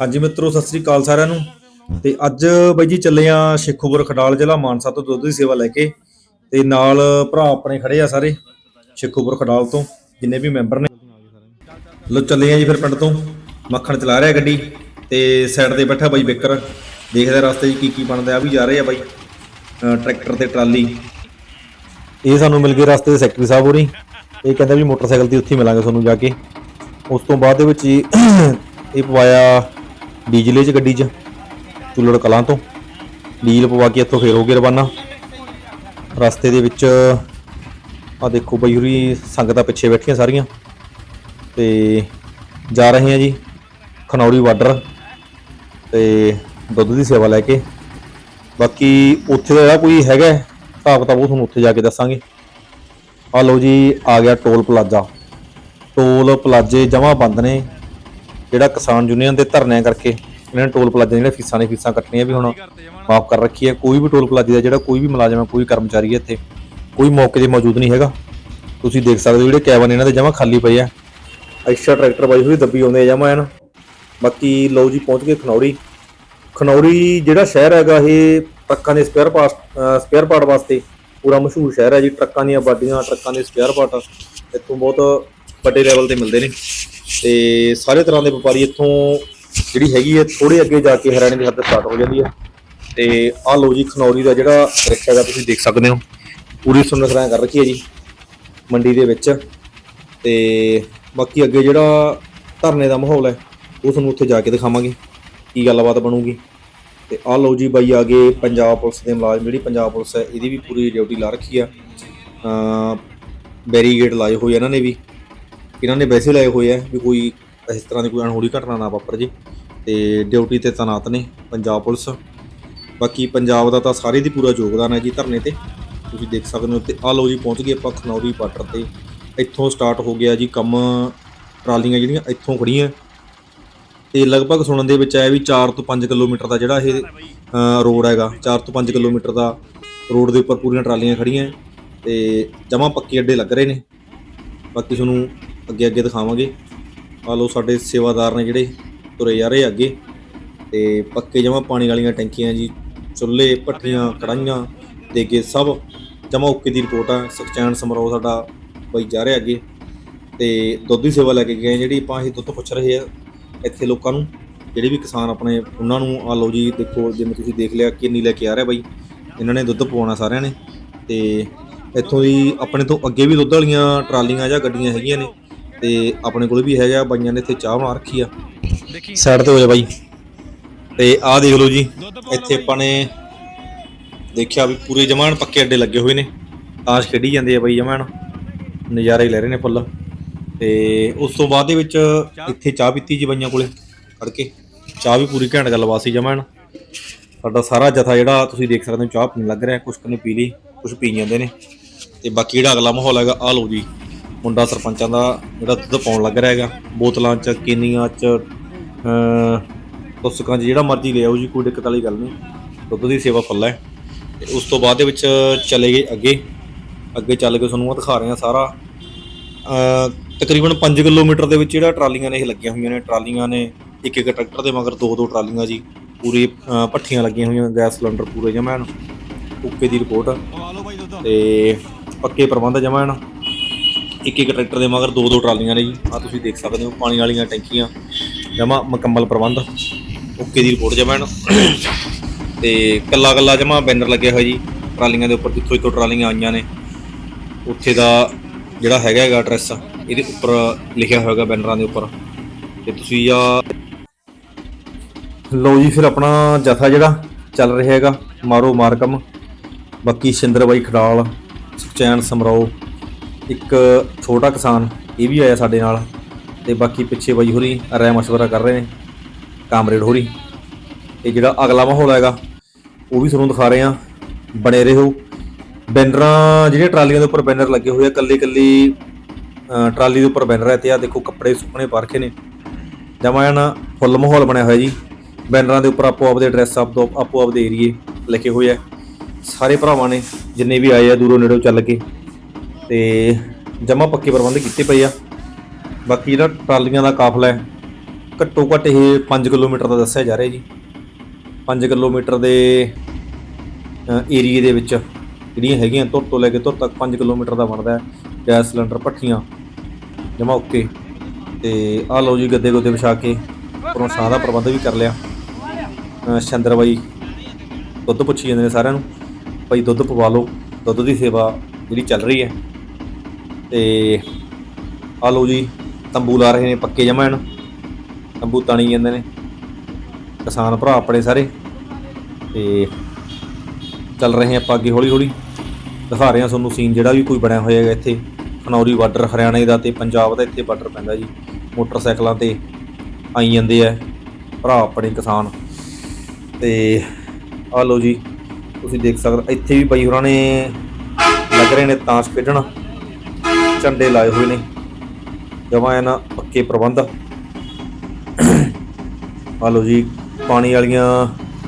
ਹਾਂਜੀ ਮਿੱਤਰੋ, ਸਤਿ ਸ੍ਰੀ ਅਕਾਲ ਸਾਰਿਆਂ ਨੂੰ। ਤੇ ਅੱਜ ਬਾਈ ਜੀ ਚੱਲੇ ਆ ਸ਼ੇਖੂਪੁਰ ਖਡਾਲ ਜ਼ਿਲ੍ਹਾ ਮਾਨਸਾ ਤੋਂ ਦੁੱਧ ਦੀ ਸੇਵਾ ਲੈ ਕੇ। ਤੇ ਨਾਲ ਭਰਾ ਆਪਣੇ ਖੜੇ ਆ ਸਾਰੇ ਸ਼ੇਖੂਪੁਰ ਖਡਾਲ ਤੋਂ, ਜਿੰਨੇ ਵੀ ਮੈਂਬਰ ਨੇ। ਲੋ ਚੱਲੇ ਆ ਜੀ ਫਿਰ ਪਿੰਡ ਤੋਂ। ਮੱਖਣ ਚਲਾ ਰਿਹਾ ਗੱਡੀ ਤੇ ਸਾਈਡ ਤੇ ਬੈਠਾ ਬਾਈ ਬਿਕਰ। ਦੇਖਦੇ ਰਸਤੇ 'ਚ ਕੀ ਕੀ ਬਣਦਾ ਆ ਵੀ ਜਾ ਰਹੇ ਆ ਬਾਈ। ਟਰੈਕਟਰ ਤੇ ਟਰਾਲੀ। ਇਹ ਸਾਨੂੰ ਮਿਲ ਗਏ ਰਸਤੇ ਦੇ ਸੈਕਟਰੀ ਸਾਹਿਬ ਹੋਰੀ। ਇਹ ਕਹਿੰਦਾ ਵੀ ਮੋਟਰਸਾਈਕਲ ਤੇ ਉੱਥੇ ਮਿਲਾਂਗੇ ਤੁਹਾਨੂੰ ਜਾ ਕੇ। ਉਸ ਤੋਂ ਬਾਅਦ ਦੇ ਵਿੱਚ ਹੀ ਇਹ ਪਵਾਇਆ ਡੀਜਲੇ 'ਚ ਗੱਡੀ 'ਚ, ਚੁੱਲੜ ਕਲਾਂ ਤੋਂ। ਡੀਜ਼ਲ ਪਵਾ ਕੇ ਇੱਥੋਂ ਫੇਰ ਹੋ ਗਏ ਰਵਾਨਾ। ਰਸਤੇ ਦੇ ਵਿੱਚ ਆ ਦੇਖੋ ਬਈ ਹੁਰੀ ਸੰਗਤਾਂ ਪਿੱਛੇ ਬੈਠੀਆਂ ਸਾਰੀਆਂ। ਤੇ ਜਾ ਰਹੇ ਹਾਂ ਜੀ, ਖਨੌਰੀ ਬਾਰਡਰ ਤੇ ਦੁੱਧ ਦੀ ਸੇਵਾ ਲੈ ਕੇ। ਬਾਕੀ ਉੱਥੇ ਦਾ ਜਿਹੜਾ ਕੋਈ ਹੈਗਾ ਹਿਸਾਬ ਕਿਤਾਬ ਉਹ ਤੁਹਾਨੂੰ ਉੱਥੇ ਜਾ ਕੇ ਦੱਸਾਂਗੇ। ਆ ਲਓ ਜੀ, ਆ ਗਿਆ ਟੋਲ ਪਲਾਜ਼ਾ। ਟੋਲ ਪਲਾਜ਼ੇ ਜਮਾ ਬੰਦ ਨੇ। ਜਿਹੜਾ ਕਿਸਾਨ ਯੂਨੀਅਨ ਦੇ ਧਰਨਿਆਂ ਕਰਕੇ ਇਹਨਾਂ ਨੇ ਟੋਲ ਪਲਾਜ਼ੇ ਜਿਹੜੇ ਫੀਸਾਂ ਨੇ ਫੀਸਾਂ ਕੱਟਣੀਆਂ ਵੀ ਹੁਣ ਮਾਫ ਕਰ ਰੱਖੀ ਹੈ। ਕੋਈ ਵੀ ਟੋਲ ਪਲਾਜ਼ੇ ਦਾ ਜਿਹੜਾ ਕੋਈ ਵੀ ਮੁਲਾਜ਼ਮ ਹੈ, ਕੋਈ ਕਰਮਚਾਰੀ ਹੈ ਇੱਥੇ, ਕੋਈ ਮੌਕੇ ਤੇ ਮੌਜੂਦ ਨਹੀਂ ਹੈਗਾ। ਤੁਸੀਂ ਦੇਖ ਸਕਦੇ ਹੋ ਜਿਹੜੇ ਕੈਬਨ ਇਹਨਾਂ ਦੇ ਜਮਾ ਖਾਲੀ ਪਏ ਆ। ਐਕਸਟਰਾ ਟਰੈਕਟਰ ਬਾਈ ਹੋਈ ਦੱਬੀ ਆਉਂਦੇ ਆ ਜਮਾ ਐਨ। ਬਾਕੀ ਲਓ ਜੀ, ਪਹੁੰਚ ਗਏ ਖਨੌਰੀ। ਖਨੌਰੀ ਜਿਹੜਾ ਸ਼ਹਿਰ ਹੈਗਾ, ਇਹ ਟਰੱਕਾਂ ਦੇ ਸਪੇਅਰ ਪਾਰਟ ਸਪੇਅਰ ਪਾਰਟ ਵਾਸਤੇ ਪੂਰਾ ਮਸ਼ਹੂਰ ਸ਼ਹਿਰ ਹੈ ਜੀ। ਟਰੱਕਾਂ ਦੀਆਂ ਬਾਡੀਆਂ, ਟਰੱਕਾਂ ਦੇ ਸਪੇਅਰ ਪਾਰਟ ਇੱਥੋਂ ਬਹੁਤ ਵੱਡੇ ਲੈਵਲ ਤੇ ਮਿਲਦੇ ਨੇ। ਤੇ ਸਾਰੇ ਤਰ੍ਹਾਂ ਦੇ ਵਪਾਰੀ ਇੱਥੋਂ ਜਿਹੜੀ ਹੈਗੀ ਹੈ ਥੋੜੇ ਅੱਗੇ ਜਾ ਕੇ ਹਰਿਆਣੇ ਦੀ ਹੱਦ ਸਟਾਰਟ ਹੋ ਜਾਂਦੀ ਹੈ। ਤੇ ਆਹ ਲਓ ਜੀ, ਖਨੌਰੀ ਦਾ ਜਿਹੜਾ ਰਿਕਸ਼ਾ ਦਾ ਤੁਸੀਂ ਦੇਖ ਸਕਦੇ ਹੋ। ਪੂਰੀ ਸੁੰਨਖਰਾਂ ਕਰ ਰੱਖੀ ਹੈ ਜੀ, ਮੰਡੀ ਦੇ ਵਿੱਚ। ਤੇ ਬਾਕੀ ਅੱਗੇ ਜਿਹੜਾ ਧਰਨੇ ਦਾ ਮਾਹੌਲ ਹੈ, ਉਹ ਤੁਹਾਨੂੰ ਉੱਥੇ ਜਾ ਕੇ ਦਿਖਾਵਾਂਗੇ, ਕੀ ਗੱਲਬਾਤ ਬਣੂਗੀ। ਤੇ ਆਹ ਲਓ ਜੀ ਬਾਈ ਆ ਗਏ ਪੰਜਾਬ ਪੁਲਿਸ ਦੇ ਮੁਲਾਜ਼ਮ, ਜਿਹੜੀ ਪੰਜਾਬ ਪੁਲਿਸ ਹੈ, ਇਹਦੀ ਵੀ ਪੂਰੀ ਡਿਊਟੀ ਲਾ ਰੱਖੀ ਆ। ਅ ਬੈਰੀਗੇਡ ਲਾਏ ਹੋਏ ਇਹਨਾਂ ਨੇ ਵੀ। ਇਹਨਾਂ ਨੇ ਵੈਸੇ ਲਾਏ ਹੋਏ ਆ ਵੀ ਕੋਈ ਇਸ ਤਰ੍ਹਾਂ ਦੀ ਕੋਈ ਅਣਹੋਣੀ ਘਟਨਾ ਨਾ ਵਾਪਰ ਜੇ ਤੇ ਡਿਊਟੀ ਤੇ ਤੈਨਾਤ ਨੇ ਪੰਜਾਬ ਪੁਲਿਸ। ਬਾਕੀ ਪੰਜਾਬ ਦਾ ਤਾਂ ਸਾਰੇ ਦੀ ਪੂਰਾ ਯੋਗਦਾਨ ਹੈ ਜੀ ਧਰਨੇ ਤੇ। ਤੁਸੀਂ ਦੇਖ ਸਕਦੇ ਹੋ ਤੇ ਆਹ ਲਓ ਜੀ, ਪਹੁੰਚ ਗਏ ਆਪਾਂ ਖਨੌਰੀ ਬਾਰਡਰ ਤੇ। ਇੱਥੋਂ ਸਟਾਰਟ ਹੋ ਗਿਆ ਜੀ ਕੰਮ, ਟਰਾਲੀਆਂ ਜਿਹੜੀਆਂ ਇੱਥੋਂ ਖੜੀਆਂ ਤੇ ਲਗਭਗ ਸੁਣਨ ਦੇ ਵਿੱਚ ਆਇਆ ਵੀ 4 ਤੋਂ 5 ਕਿਲੋਮੀਟਰ ਦਾ ਜਿਹੜਾ ਇਹ ਰੋਡ ਹੈਗਾ 4 ਤੋਂ 5 ਕਿਲੋਮੀਟਰ ਦਾ ਰੋਡ ਦੇ ਉੱਪਰ ਪੂਰੀਆਂ ਟਰਾਲੀਆਂ ਖੜੀਆਂ ਹੈ ਤੇ ਜਮਾ ਪੱਕੇ ਅੱਡੇ ਲੱਗ ਰਹੇ ਨੇ। ਬਾਕੀ ਤੁਹਾਨੂੰ ਅੱਗੇ ਅੱਗੇ ਦਿਖਾਵਾਂਗੇ। ਆ ਲੋ ਸਾਡੇ ਸੇਵਾਦਾਰ ਨੇ ਜਿਹੜੇ ਤੁਰੇ ਜਾ ਰਹੇ ਅੱਗੇ। ਤੇ ਪੱਕੇ ਜਮਾ ਪਾਣੀ ਵਾਲੀਆਂ ਟੈਂਕੀਆਂ ਜੀ, ਚੁੱਲ੍ਹੇ ਭੱਠੀਆਂ ਕੜਾਈਆਂ ਦੇਗੇ ਸਭ ਜਮਾ ਓਕੇ ਦੀ ਰਿਪੋਰਟ ਆ। ਸਖਚੈਨ ਸਮਰੋ ਸਾਡਾ ਬਈ ਜਾ ਰਿਹਾ ਅੱਗੇ। ਤੇ ਦੁੱਧ ਦੀ ਸੇਵਾ ਲੈ ਕੇ ਗਏ ਜਿਹੜੀ ਆਪਾਂ ਇਹ ਦੁੱਧ ਪੁੱਛ ਰਹੇ ਆ ਇੱਥੇ ਲੋਕਾਂ ਨੂੰ। ਜਿਹੜੇ ਵੀ ਕਿਸਾਨ ਆਪਣੇ, ਉਹਨਾਂ ਨੂੰ ਆ ਲਓ ਜੀ, ਦੇਖੋ ਜਿਵੇਂ ਤੁਸੀਂ ਦੇਖ ਲਿਆ ਕਿੰਨੀ ਲੈ ਕੇ ਆ ਰਿਹਾ ਬਾਈ। ਇਹਨਾਂ ਨੇ ਦੁੱਧ ਪਵਾਉਣਾ ਸਾਰਿਆਂ ਨੇ। ਤੇ ਇੱਥੋਂ ਦੀ ਆਪਣੇ ਤੋਂ ਅੱਗੇ ਵੀ ਦੁੱਧ ਵਾਲੀਆਂ ਟਰਾਲੀਆਂ ਜਾਂ ਗੱਡੀਆਂ ਹੈਗੀਆਂ ਨੇ। ਤੇ ਆਪਣੇ ਕੋਲ ਵੀ ਹੈਗਾ ਬਾਈਆਂ ਨੇ ਇੱਥੇ ਚਾਹ ਬਣਾ ਰੱਖੀ ਆ। ਸਾਈਡ ਤੇ ਹੋ ਜਾ ਬਾਈ। ਤੇ ਆਹ ਦੇਖ ਲਓ ਜੀ ਇੱਥੇ ਆਪਾਂ ਨੇ ਦੇਖਿਆ ਵੀ ਪੂਰੇ ਜਮਾਨ ਪੱਕੇ ਅੱਡੇ ਲੱਗੇ ਹੋਏ ਨੇ। ਤਾਸ਼ ਖੇਡੀ ਜਾਂਦੇ ਆ ਬਾਈ ਜਮਾਨ ਨਜ਼ਾਰੇ ਲੈ ਰਹੇ ਨੇ ਫੁੱਲ। ਤੇ ਉਸ ਤੋਂ ਬਾਅਦ ਦੇ ਵਿੱਚ ਇੱਥੇ ਚਾਹ ਪੀਤੀ ਜੀ ਬਾਈਆਂ ਕੋਲੇ ਖੜ ਕੇ ਚਾਹ ਵੀ ਪੂਰੀ ਘੈਂਟ ਗੱਲਬਾਤ ਸੀ ਜਮਾਨ ਸਾਡਾ ਸਾਰਾ ਜਥਾ ਜਿਹੜਾ ਤੁਸੀਂ ਦੇਖ ਸਕਦੇ ਹੋ ਚਾਹ ਪੀਣ ਲੱਗ ਰਿਹਾ ਕੁਛ ਕੁ ਨੇ ਪੀ ਲਈ ਕੁਛ ਪੀ ਜਾਂਦੇ ਨੇ। ਤੇ ਬਾਕੀ ਜਿਹੜਾ ਅਗਲਾ ਮਾਹੌਲ ਹੈਗਾ ਆ ਲਓ ਜੀ। ਮੁੰਡਾ ਸਰਪੰਚਾਂ ਦਾ ਜਿਹੜਾ ਦੁੱਧ ਪਾਉਣ ਲੱਗ ਰਿਹਾ ਹੈਗਾ। ਬੋਤਲਾਂ 'ਚ ਕੇਨੀਆਂ 'ਚ ਅ 'ਚ ਜਿਹੜਾ ਮਰਜ਼ੀ ਲੈ ਆਓ ਜੀ ਕੋਈ ਦਿੱਕਤ ਵਾਲੀ ਗੱਲ ਨਹੀਂ। ਦੁੱਧ ਦੀ ਸੇਵਾ ਫੁੱਲ ਹੈ। ਉਸ ਤੋਂ ਬਾਅਦ ਦੇ ਵਿੱਚ ਚਲੇ ਗਏ ਅੱਗੇ। ਅੱਗੇ ਚੱਲ ਕੇ ਤੁਹਾਨੂੰ ਉਹ ਦਿਖਾ ਰਹੇ ਹਾਂ ਸਾਰਾ ਤਕਰੀਬਨ 5 ਕਿਲੋਮੀਟਰ ਦੇ ਵਿੱਚ ਜਿਹੜਾ ਟਰਾਲੀਆਂ ਨੇ ਇਹ ਲੱਗੀਆਂ ਹੋਈਆਂ ਨੇ। ਟਰਾਲੀਆਂ ਨੇ ਇੱਕ ਇੱਕ ਟਰੈਕਟਰ ਦੇ ਮਗਰ ਦੋ ਦੋ ਟਰਾਲੀਆਂ ਜੀ। ਪੂਰੀ ਅ, ਭੱਠੀਆਂ ਲੱਗੀਆਂ ਹੋਈਆਂ ਗੈਸ ਸਿਲੰਡਰ ਪੂਰੇ ਜਮਾ ਹਨ। ਓਕੇ ਦੀ ਰਿਪੋਰਟ। ਤੇ ਪੱਕੇ ਪ੍ਰਬੰਧ ਜਮਾ ਹਨ। ਇੱਕ ਇੱਕ ਟਰੈਕਟਰ ਦੇ ਮਗਰ ਦੋ ਦੋ ਟਰਾਲੀਆਂ ਨੇ ਜੀ। ਆ ਤੁਸੀਂ ਦੇਖ ਸਕਦੇ ਹੋ, ਪਾਣੀ ਵਾਲੀਆਂ ਟੈਂਕੀਆਂ, ਜਮਾ ਮੁਕੰਮਲ ਪ੍ਰਬੰਧ। ਓਕੇ ਦੀ ਰਿਪੋਰਟ ਜਮਾ ਹਨ ਤੇ ਕੱਲਾ ਕੱਲਾ ਜਮਾ ਬੈਨਰ ਲੱਗਿਆ ਹੋਇਆ ਜੀ, ਟਰਾਲੀਆਂ ਦੇ ਉੱਪਰ, ਜਿੱਥੋਂ ਜਿੱਥੋਂ ਟਰਾਲੀਆਂ ਆਈਆਂ ਨੇ। ਉੱਥੇ ਦਾ ਜਿਹੜਾ ਹੈਗਾ ਹੈਗਾ ਐਡਰੈਸ ਇਹਦੇ ਉੱਪਰ ਲਿਖਿਆ ਹੋਏਗਾ ਬੈਨਰਾਂ ਦੇ ਉੱਪਰ। ਤੇ ਤੁਸੀਂ ਆ ਲਓ ਜੀ, ਫਿਰ ਆਪਣਾ ਜਥਾ ਜਿਹੜਾ ਚੱਲ ਰਿਹਾ ਹੈਗਾ, ਮਾਰੋ ਮਾਰਕਮ ਬਾਕੀ ਸ਼ਿੰਦਰ ਬਾਈ ਖਡਾਲ, ਸੁਖਚੈਨ ਸਮਰਾਓ। ਇੱਕ ਛੋਟਾ ਕਿਸਾਨ ਇਹ ਵੀ ਆਇਆ ਸਾਡੇ ਨਾਲ ਤੇ ਬਾਕੀ ਪਿੱਛੇ ਬਾਈ ਹੋਰੀ ਰਾਇ ਮਸ਼ਵਰਾ ਕਰ ਰਹੇ ਨੇ, ਕਾਮਰੇਡ ਹੋਰੀ। ਇਹ ਜਿਹੜਾ ਅਗਲਾ ਮਾਹੌਲ ਹੈਗਾ, ਉਹ ਵੀ ਤੁਹਾਨੂੰ ਦਿਖਾ ਰਹੇ ਆ ਬਣੇ ਰਹੋ। ਬੈਨਰਾਂ ਜਿਹੜੇ ਟਰਾਲੀਆਂ ਦੇ ਉੱਪਰ ਬੈਨਰ ਲੱਗੇ ਹੋਏ ਆ ਕੱਲੀ ਕੱਲੀ ਟਰਾਲੀ ਦੇ ਉੱਪਰ ਬੈਨਰ ਹੈ ਤੇ ਆ ਦੇਖੋ ਕੱਪੜੇ ਸੁੱਕਣੇ ਪਰਖੇ ਨੇ। ਜਮਾਂ ਨਾ ਫੁੱਲ ਮਾਹੌਲ ਬਣਿਆ ਹੋਇਆ ਜੀ। ਬੈਨਰਾਂ ਦੇ ਉੱਪਰ ਆਪੋ ਆਪਦੇ ਐਡਰੈਸ ਆਪੋ ਆਪੋ ਆਪਦੇ ਏਰੀਏ ਲਿਖੇ ਹੋਏ ਆ। ਸਾਰੇ ਭਰਾਵਾਂ ਨੇ ਜਿੰਨੇ ਵੀ ਆਏ ਆ, ਦੂਰੋਂ ਨੇੜੋਂ ਚੱਲ ਕੇ। ਤੇ ਜਮਾ ਪੱਕੇ ਪ੍ਰਬੰਧ ਕੀਤੇ ਪਏ ਆ। ਬਾਕੀ ਜਿਹੜਾ ਟਰਾਲੀਆਂ ਦਾ ਕਾਫਲਾ ਹੈ, ਘੱਟੋ ਘੱਟ ਇਹ 5 ਕਿਲੋਮੀਟਰ ਦਾ ਦੱਸਿਆ ਜਾ ਰਿਹਾ ਜੀ। 5 ਕਿਲੋਮੀਟਰ ਦੇ ਏਰੀਏ ਦੇ ਵਿੱਚ ਜਿਹੜੀਆਂ ਹੈਗੀਆਂ ਧੁਰ ਤੋਂ ਲੈ ਕੇ ਧੁਰ ਤੱਕ 5 ਕਿਲੋਮੀਟਰ ਦਾ ਬਣਦਾ ਹੈ। ਗੈਸ ਸਿਲੰਡਰ, ਭੱਠੀਆਂ ਜਮਾ ਓਕੇ। ਤੇ ਆ ਲਓ ਜੀ ਗੱਦੇ ਗੁੱਦੇ ਵਿਛਾ ਕੇ ਉੱਪਰੋਂ ਸਾਹ ਦਾ ਪ੍ਰਬੰਧ ਵੀ ਕਰ ਲਿਆ। ਅਹ ਸ਼ੰਦਰ ਬਾਈ ਦੁੱਧ ਪੁੱਛੀ ਜਾਂਦੇ ਨੇ ਸਾਰਿਆਂ ਨੂੰ, ਭਾਈ ਦੁੱਧ ਪਵਾ ਲਓ, ਦੁੱਧ ਦੀ ਸੇਵਾ ਜਿਹੜੀ ਚੱਲ ਰਹੀ ਹੈ। ਤੇ ਆਹ ਲਓ ਜੀ, ਤੰਬੂ ਲਾ ਰਹੇ ਨੇ ਪੱਕੇ ਜਮਾਣ ਤੰਬੂ ਤਣੀ ਜਾਂਦੇ ਨੇ। ਕਿਸਾਨ ਭਰਾ ਆਪਣੇ ਸਾਰੇ। ਤੇ ਚੱਲ ਰਹੇ ਆਪਾਂ ਅੱਗੇ ਹੌਲੀ ਹੌਲੀ ਦਿਖਾ ਰਹੇ ਹਾਂ ਤੁਹਾਨੂੰ ਸੀਨ ਜਿਹੜਾ ਵੀ ਕੋਈ ਬਣਿਆ ਹੋਇਆ ਹੈਗਾ ਇੱਥੇ। ਖਨੌਰੀ ਬਾਰਡਰ ਹਰਿਆਣੇ ਦਾ ਤੇ ਪੰਜਾਬ ਦਾ ਇੱਥੇ ਬਾਰਡਰ ਪੈਂਦਾ ਜੀ। ਮੋਟਰਸਾਈਕਲਾਂ ਤੇ ਆਈ ਜਾਂਦੇ ਆ ਭਰਾ ਆਪਣੇ ਕਿਸਾਨ। ਤੇ ਆਹ ਲਓ ਜੀ, ਤੁਸੀਂ ਦੇਖ ਸਕਦੇ ਇੱਥੇ ਵੀ ਬਾਈ ਹੋਰਾਂ ਨੇ ਲੱਗ ਰਹੇ ਨੇ ਤਾਸ਼ ਖੇਡਣ। ਝੰਡੇ ਲਾਏ ਹੋਏ ਨੇ। ਜਮਾ ਇਹਨਾਂ ਪੱਕੇ ਪ੍ਰਬੰਧ ਆ। ਲਓ ਜੀ, ਪਾਣੀ ਵਾਲੀਆਂ,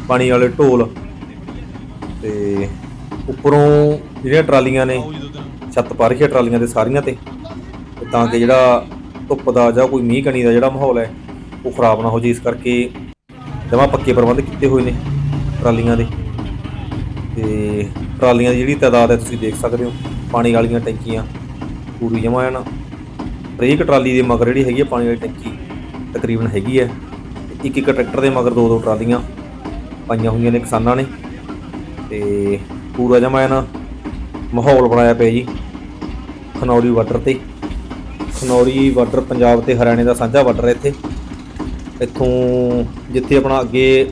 ਪਾਣੀ ਵਾਲੇ ਢੋਲ। ਤੇ ਉੱਪਰੋਂ ਜਿਹੜੀਆਂ ਟਰਾਲੀਆਂ ਨੇ, ਛੱਤ ਪਾ ਰੱਖੀਆਂ ਟਰਾਲੀਆਂ ਤੇ ਸਾਰੀਆਂ ਤੇ ਤੇ ਤਾਂ ਕਿ ਜਿਹੜਾ ਧੁੱਪ ਦਾ ਜਾਂ ਕੋਈ ਮੀਂਹ ਕਣੀ ਦਾ ਜਿਹੜਾ ਮਾਹੌਲ ਹੈ, ਉਹ ਖਰਾਬ ਨਾ ਹੋ ਜੇ ਇਸ ਕਰਕੇ ਜਮਾ ਪੱਕੇ ਪ੍ਰਬੰਧ ਕੀਤੇ ਹੋਏ ਨੇ ਟਰਾਲੀਆਂ ਦੇ। ਤੇ ਟਰਾਲੀਆਂ ਦੀ ਜਿਹੜੀ ਤਾਦਾਦ ਹੈ, ਤੁਸੀਂ ਦੇਖ ਸਕਦੇ ਹੋ, ਪਾਣੀ ਵਾਲੀਆਂ ਟੈਂਕੀਆਂ। ਪੂਰੀ ਜਮਾ ਹੈ ਨਾ। ਹਰੇਕ ਟਰਾਲੀ ਦੇ ਮਗਰ ਜਿਹੜੀ ਹੈਗੀ ਆ ਪਾਣੀ ਵਾਲੀ ਟੈਂਕੀ ਤਕਰੀਬਨ ਹੈਗੀ ਹੈ। ਇੱਕ ਇੱਕ ਟਰੈਕਟਰ ਦੇ ਮਗਰ ਦੋ ਦੋ ਟਰਾਲੀਆਂ ਪਾਈਆਂ ਹੋਈਆਂ ਨੇ ਕਿਸਾਨਾਂ ਨੇ। ਤੇ ਪੂਰਾ ਜਮਾ ਹੈ ਮਾਹੌਲ ਬਣਾਇਆ ਪਿਆ ਜੀ। ਖਨੌਰੀ ਬਾਰਡਰ ਤੇ। ਖਨੌਰੀ ਬਾਰਡਰ ਪੰਜਾਬ ਤੇ ਹਰਿਆਣੇ ਦਾ ਸਾਂਝਾ ਬਾਰਡਰ ਹੈ ਇੱਥੇ। ਇੱਥੋਂ ਜਿੱਥੇ ਆਪਣਾ ਅੱਗੇ